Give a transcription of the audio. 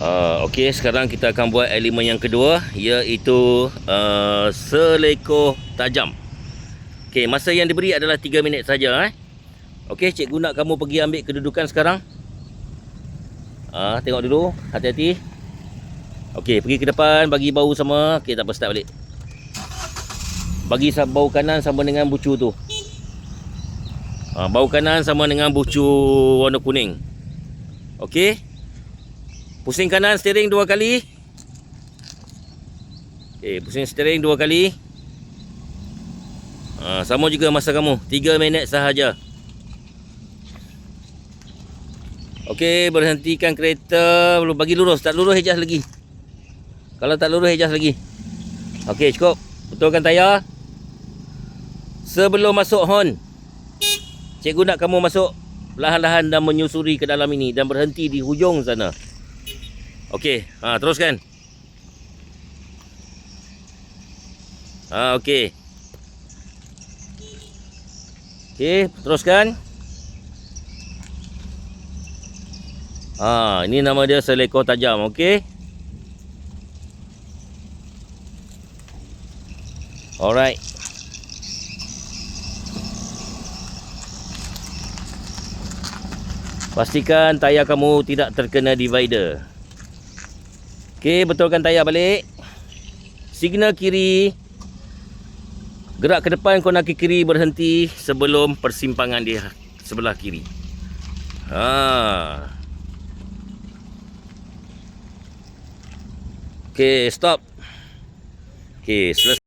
Uh, Okey, sekarang kita akan buat elemen yang kedua iaitu uh, seleko tajam. Okey, masa yang diberi adalah 3 minit saja eh. Okey, cikgu nak kamu pergi ambil kedudukan sekarang. Ah, uh, tengok dulu, hati-hati. Okey, pergi ke depan bagi bau sama. Okey, tak apa start balik. Bagi bau kanan sama dengan bucu tu. Ah, bau kanan sama dengan bucu warna kuning. Okey. Pusing kanan steering dua kali. Okey, pusing steering dua kali. Ha, sama juga masa kamu. 3 minit sahaja. Okey, berhentikan kereta. Belum bagi lurus. Tak lurus adjust lagi. Kalau tak lurus adjust lagi. Okey, cukup. Betulkan tayar. Sebelum masuk horn. Cikgu nak kamu masuk perlahan-lahan dan menyusuri ke dalam ini dan berhenti di hujung sana. Okey, ha teruskan. Ha okey. Okey, teruskan. Ha, ini nama dia selekor tajam, okey? Alright. Pastikan tayar kamu tidak terkena divider. Okey, betulkan tayar balik. Signal kiri. Gerak ke depan kau nak ke kiri berhenti sebelum persimpangan di sebelah kiri. Ha. Okey, stop. Okey, selesai.